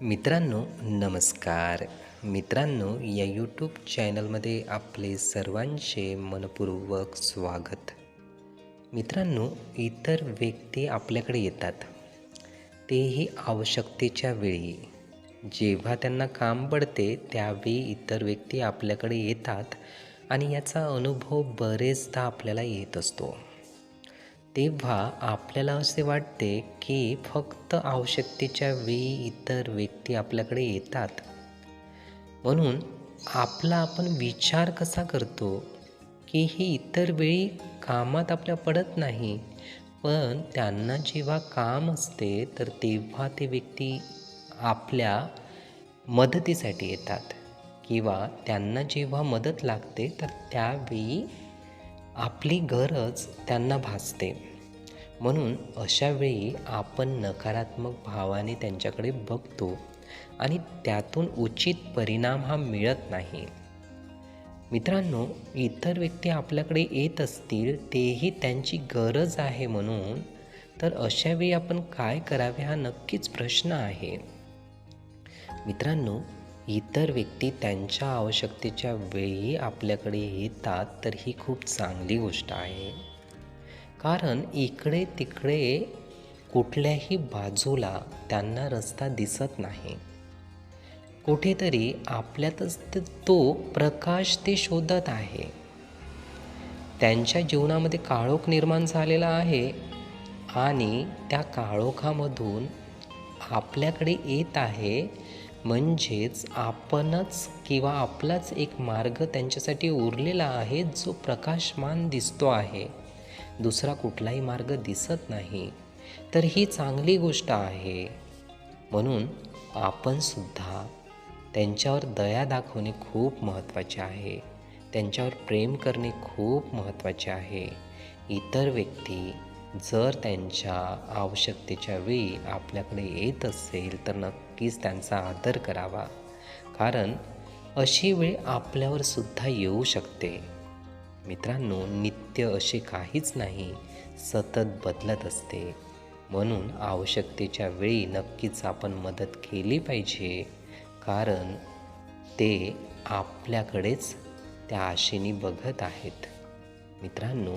मित्रांनो नमस्कार. मित्रांनो या यूट्यूब चॅनलमध्ये आपले सर्वांचे मनपूर्वक स्वागत. मित्रांनो इतर व्यक्ती आपल्याकडे येतात. तेही आवश्यकतेच्या वेळी. जेव्हा त्यांना काम पडते त्यावेळी इतर व्यक्ती आपल्याकडे येतात आणि याचा अनुभव बरेचदा आपल्याला येत असतो. तेव्हा आपल्याला असे वाटते की फक्त आवश्यकतेच्या वेळी इतर व्यक्ती आपल्याकडे येतात. म्हणून आपला आपण विचार कसा करतो की ही इतर वेळी कामात आपल्या पडत नाही पण त्यांना जेव्हा काम असते तर तेव्हा ते व्यक्ती आपल्या मदतीसाठी येतात. किंवा त्यांना जेव्हा मदत लागते तर त्यावेळी आपली गरज त्यांना भासते. म्हणून अशावेळी आपण नकारात्मक भावाने त्यांच्याकडे बघतो आणि त्यातून उचित परिणाम हा मिळत नाही. मित्रांनो इतर व्यक्ती आपल्याकडे येत असतील तेही त्यांची गरज आहे म्हणून तर अशावेळी आपण काय करावे हा नक्कीच प्रश्न आहे. मित्रांनो इतर व्यक्ती त्यांच्या आवश्यकतेच्या वेळी आपल्याकडे येतात तर ही खूप चांगली गोष्ट आहे. कारण इकडे तिकडे कुठल्याही बाजूला त्यांना रस्ता दिसत नाही. कुठेतरी आपल्यातच तो प्रकाश ते शोधत आहे. त्यांच्या जीवनामध्ये काळोख निर्माण झालेला आहे आणि त्या काळोखामधून आपल्याकडे येत आहे म्हणजेच आपणच किंवा आपलाच एक मार्ग त्यांच्यासाठी उरलेला आहे जो प्रकाशमान दिसतो आहे. दुसरा कुठलाही मार्ग दिसत नाही. तर ही चांगली गोष्ट आहे. म्हणून आपणसुद्धा त्यांच्यावर दया दाखवणे खूप महत्त्वाचे आहे. त्यांच्यावर प्रेम करणे खूप महत्त्वाचे आहे. इतर व्यक्ती जर त्यांच्या आवश्यकतेच्या वेळी आपल्याकडे येत असेल तर नक्कीच त्यांचा आदर करावा. कारण अशी वेळ आपल्यावर सुद्धा येऊ शकते. मित्रांनो नित्य असे काहीच नाही. सतत बदलत असते. म्हणून आवश्यकतेच्या वेळी नक्कीच आपण मदत केली पाहिजे. कारण ते आपल्याकडेच त्या आशेने बघत आहेत. मित्रांनो